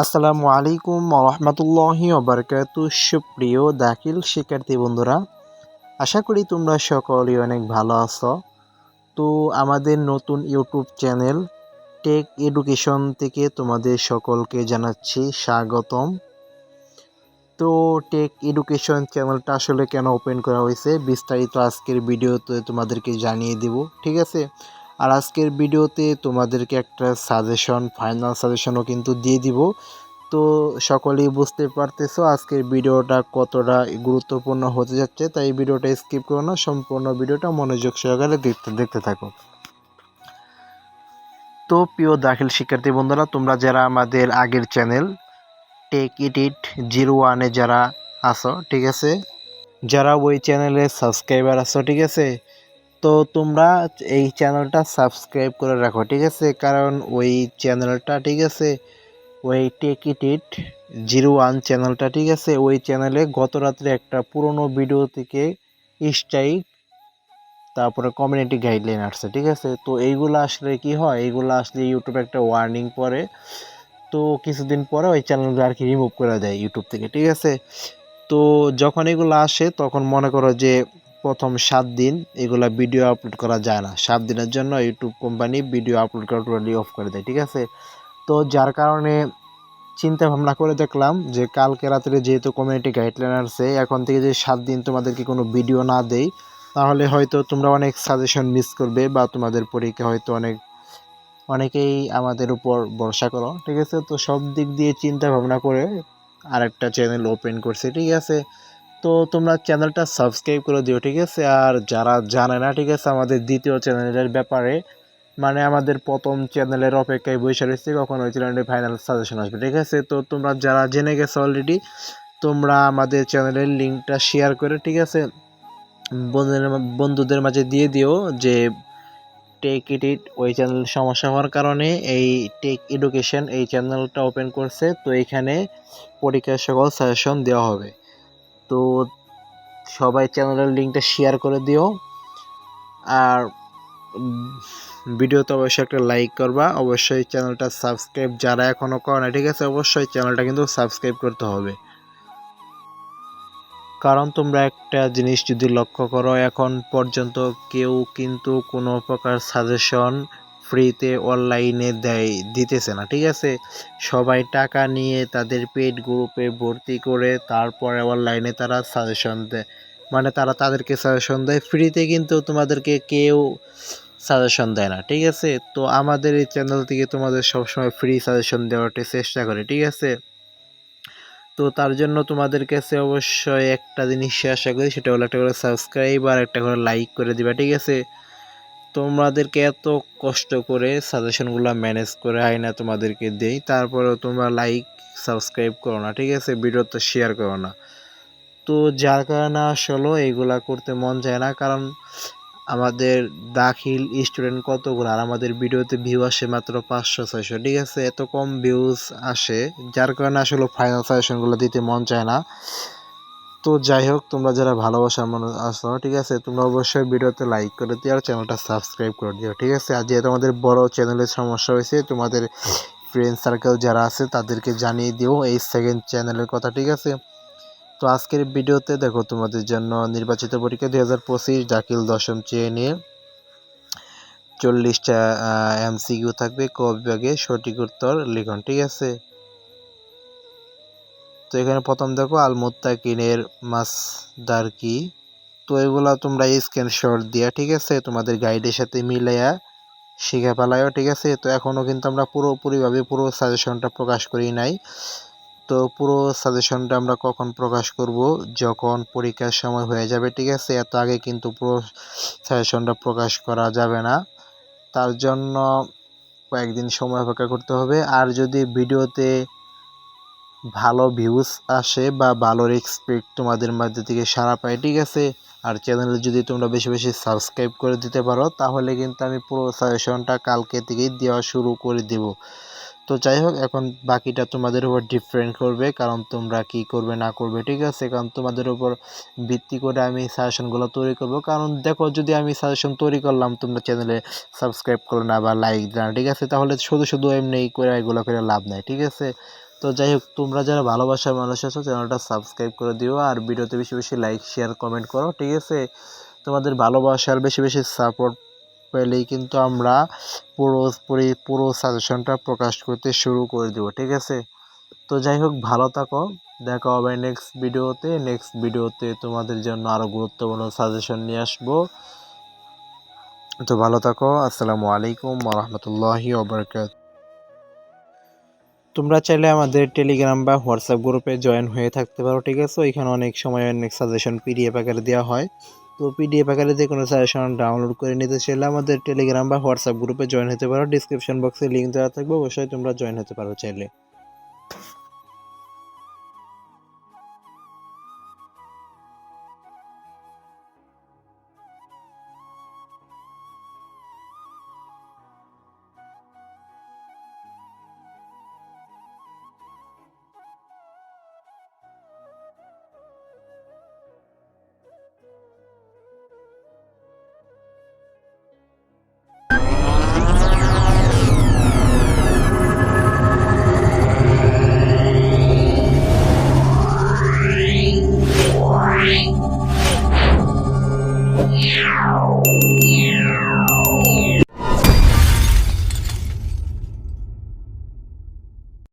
আসসালামু আলাইকুম রহমতুল্লাহি ওবরকাত সুপ্রিয় দাখিল শিক্ষার্থী বন্ধুরা, আশা করি তোমরা সকলেই অনেক ভালো আছো। তো আমাদের নতুন ইউটিউব চ্যানেল টেক এডুকেশন থেকে তোমাদের সকলকে জানাচ্ছি স্বাগতম। তো টেক এডুকেশন চ্যানেলটা আসলে কেন ওপেন করা হয়েছে, বিস্তারিত আজকের ভিডিওতে তোমাদেরকে জানিয়ে দেব, ঠিক আছে? আর আজকের ভিডিওতে তোমাদেরকে একটা সাজেশন ফাইনাল সাজেশনও কিন্তু দিয়ে দিব। তো সকলেই বুঝতে পারতেছো আজকের ভিডিওটা কতটা গুরুত্বপূর্ণ হতে যাচ্ছে, তাই ভিডিওটা স্কিপ করো না, সম্পূর্ণ ভিডিওটা মনোযোগ সহকারে দেখতে দেখতে থাকো। তো প্রিয় দাখিল শিক্ষার্থী বন্ধুরা, তোমরা যারা আমাদের আগের channel tech it it zero ওয়ানে যারা আসো ঠিক আছে? যারা ওই চ্যানেলে সাবস্ক্রাইবার আছো, ঠিক আছে? তো তোমরা এই চ্যানেলটা সাবস্ক্রাইব করে রাখো, ঠিক আছে? কারণ ওই চ্যানেলটা ঠিক আছে? ওই tech it it zero one চ্যানেলটা ঠিক আছে? ওই চ্যানেলে গত রাত্রে একটা পুরনো ভিডিও থেকে স্ট্রাইক তারপরে কমিউনিটি গাইডলাইন আসছে, ঠিক আছে? তো এইগুলো আসলে কি হয়? এইগুলো আসলে ইউটিউবে একটা ওয়ার্নিং পরে তো কিছুদিন পরে ওই চ্যানেলগুলো আর কি রিমুভ করে দেয় ইউটিউব থেকে, ঠিক আছে? তো যখন এগুলো আসে, তখন মনে করো যে প্রথম সাত দিন এগুলা ভিডিও আপলোড করা যায় না। সাত দিনের জন্য ইউটিউব কোম্পানি ভিডিও আপলোড করা টোটালি অফ করে দেয়, ঠিক আছে? তো যার কারণে চিন্তা ভাবনা করে দেখলাম যে কালকে রাত্রে যেহেতু কমিউনিটি গাইডলাইন আসছে এখন থেকে যে সাত দিন তোমাদেরকে কোনো ভিডিও না দেই, তাহলে হয়তো তোমরা অনেক সাজেশন মিস করবে বা তোমাদের পরীক্ষা হয়তো অনেক, অনেকেই আমাদের উপর ভরসা করো, ঠিক আছে? তো সব দিক দিয়ে চিন্তা ভাবনা করে আরেকটা চ্যানেল ওপেন করছে, ঠিক আছে? তো তোমরা চ্যানেলটা সাবস্ক্রাইব করে দিও, ঠিক আছে? আর যারা জানে না, ঠিক আছে, আমাদের দ্বিতীয় চ্যানেলের ব্যাপারে মানে আমাদের প্রথম চ্যানেলের অপেক্ষায় বসে রয়েছে কখন ওই চ্যানেলের ফাইনাল সাজেশন আসবে, ঠিক আছে? তো তোমরা যারা জেনে গেছো অলরেডি তোমরা আমাদের চ্যানেলের লিঙ্কটা শেয়ার করে, ঠিক আছে, বন্ধুদের বন্ধুদের মাঝে দিয়ে দিও যে টেক ইট ইট ওই চ্যানেল সমস্যা হওয়ার কারণে এই টেক এডুকেশন এই চ্যানেলটা ওপেন করছে, তো এখানে পরীক্ষার সকল সাজেশন দেওয়া হবে। তো সবাই চ্যানেলের লিঙ্কটা শেয়ার করে দিও। আর ভিডিওতে অবশ্যই একটা লাইক করবা। অবশ্যই চ্যানেলটা সাবস্ক্রাইব যারা এখনও করে না ঠিক আছে? অবশ্যই চ্যানেলটা কিন্তু সাবস্ক্রাইব করতে হবে। কারণ তোমরা একটা জিনিস যদি লক্ষ্য করো, এখন পর্যন্ত কেউ কিন্তু কোনো প্রকার সাজেশন ফ্রিতে অনলাইনে দেয়, দিতেছে না, ঠিক আছে? সবাই টাকা নিয়ে তাদের পেড গ্রুপে ভর্তি করে তারপরে অনলাইনে তারা সাজেশন দেয়। মানে তারা তাদেরকে সাজেশন দেয়, ফ্রিতে কিন্তু তোমাদেরকে কেউ সাজেশন দেয় না, ঠিক আছে? তো আমাদের এই চ্যানেল থেকে তোমাদের সবসময় ফ্রি সাজেশন দেওয়ার চেষ্টা করে, ঠিক আছে? তো তার জন্য তোমাদের কাছে অবশ্যই একটা জিনিস আশা করি, সেটা হলো একটা করে সাবস্ক্রাইব আর একটা করে লাইক করে দিবা, ঠিক আছে? তোমাদেরকে এত কষ্ট করে সাজেশনগুলো ম্যানেজ করে আয়না তোমাদেরকে দেই, তারপরেও তোমরা লাইক সাবস্ক্রাইব করো না, ঠিক আছে? ভিডিওটা শেয়ার করো না। তো যার কারণে আসলে এইগুলা করতে মন চায় না, কারণ আমাদের দাখিল স্টুডেন্ট কতগুলো, আর আমাদের ভিডিওতে ভিউ আসে মাত্র পাঁচশো, ছয়শো, ঠিক আছে? এত কম ভিউজ আসে, যার কারণে আসলে ফাইনাল সাজেশনগুলো দিতে মন চায় না। তো যাই হোক, তোমরা যারা ভালোবাসার মানুষ আসো ঠিক আছে? তোমরা অবশ্যই ভিডিওতে লাইক করে দিও আর চ্যানেলটা সাবস্ক্রাইব করে দিও, ঠিক আছে? আর যেহেতু আমাদের বড় চ্যানেলের সমস্যা হয়েছে, তোমাদের ফ্রেন্ড সার্কেল যারা আছে, তাদেরকে জানিয়ে দিও এই সেকেন্ড চ্যানেলের কথা, ঠিক আছে? তো আজকের ভিডিওতে দেখো, তোমাদের জন্য নির্বাচিত পরীক্ষা দুই হাজার পঁচিশ দাখিল দশম চেয়ে নিয়ে চল্লিশটা এমসিকিউ থাকবে, ক বিভাগে সঠিক উত্তর লিখন, ঠিক আছে? তো এখানে প্রথম দেখো আল মুত্তাকিনের মাসদার কি? তো এগুলা তোমরা স্ক্রিনশট দিয়া, ঠিক আছে? তোমাদের গাইডের সাথে মিলাইয়া শিখে ফেলাইও, ঠিক আছে? তো এখনও কিন্তু আমরা পুরোপুরিভাবে পুরো সাজেশনটা প্রকাশ করি নাই। তো পুরো সাজেশনটা আমরা কখন প্রকাশ করব? যখন পরীক্ষার সময় হয়ে যাবে, ঠিক আছে? এত আগে কিন্তু পুরো সাজেশনটা প্রকাশ করা যাবে না। তার জন্য কয়েকদিন সময় অপেক্ষা করতে হবে। আর যদি ভিডিওতে ভালো ভিউজ আসে বা ভালো রেসপেক্ট তোমাদের মধ্যে থেকে সারা পাই ঠিক আছে? আর চ্যানেলে যদি তোমরা বেশি বেশি সাবস্ক্রাইব করে দিতে পারো, তাহলে কিন্তু আমি পুরো সাজেশনটা কালকে থেকেই দেওয়া শুরু করে দেব। তো যাই হোক, এখন বাকিটা তোমাদের উপর ডিফারেন্ট করবে, কারণ তোমরা কি করবে না করবে, ঠিক আছে? কারণ তোমাদের উপর ভিত্তি করে আমি সাজেশনগুলো তৈরি করব। কারণ দেখো, যদি আমি সাজেশন তৈরি করলাম, তোমরা চ্যানেলে সাবস্ক্রাইব করো না বা লাইক দিলে ঠিক আছে? তাহলে শুধু শুধু এমনি করে এগুলো করে লাভ নাই, ঠিক আছে? তো যাই হোক, তোমরা যারা ভালোবাসার মানুষ আছো, চ্যানেলটা সাবস্ক্রাইব করে দিও আর ভিডিওতে বেশি বেশি লাইক শেয়ার কমেন্ট করো, ঠিক আছে? তোমাদের ভালোবাসার বেশি বেশি সাপোর্ট পেলেই কিন্তু আমরা পুরো পুরো সাজেশনটা প্রকাশ করতে শুরু করে দেবো, ঠিক আছে? তো যাই হোক, ভালো থাকো, দেখা হবে নেক্সট ভিডিওতে নেক্সট ভিডিওতে তোমাদের জন্য আরও গুরুত্বপূর্ণ সাজেশন নিয়ে আসব। তো ভালো থাকো, আসসালামু আলাইকুম রহমতুল্লাহি ওবরকাত তোমরা চাইলে আমাদের টেলিগ্রাম বা হোয়াটসঅ্যাপ গ্রুপে জয়েন হয়ে থাকতে পারো, ঠিক আছে? এখানে অনেক সময় অনেক সাজেশন পিডিএফ আকারে দেওয়া হয়। তো পিডিএফ আকারে যে কোনো সাজেশন ডাউনলোড করে নিতে চাইলে আমাদের টেলিগ্রাম বা হোয়াটসঅ্যাপ গ্রুপে জয়েন হতে পারো। ডিসক্রিপশন বক্সে লিঙ্ক দেওয়া থাকবে, অবশ্যই তোমরা জয়েন হতে পারো চাইলে। Yeah.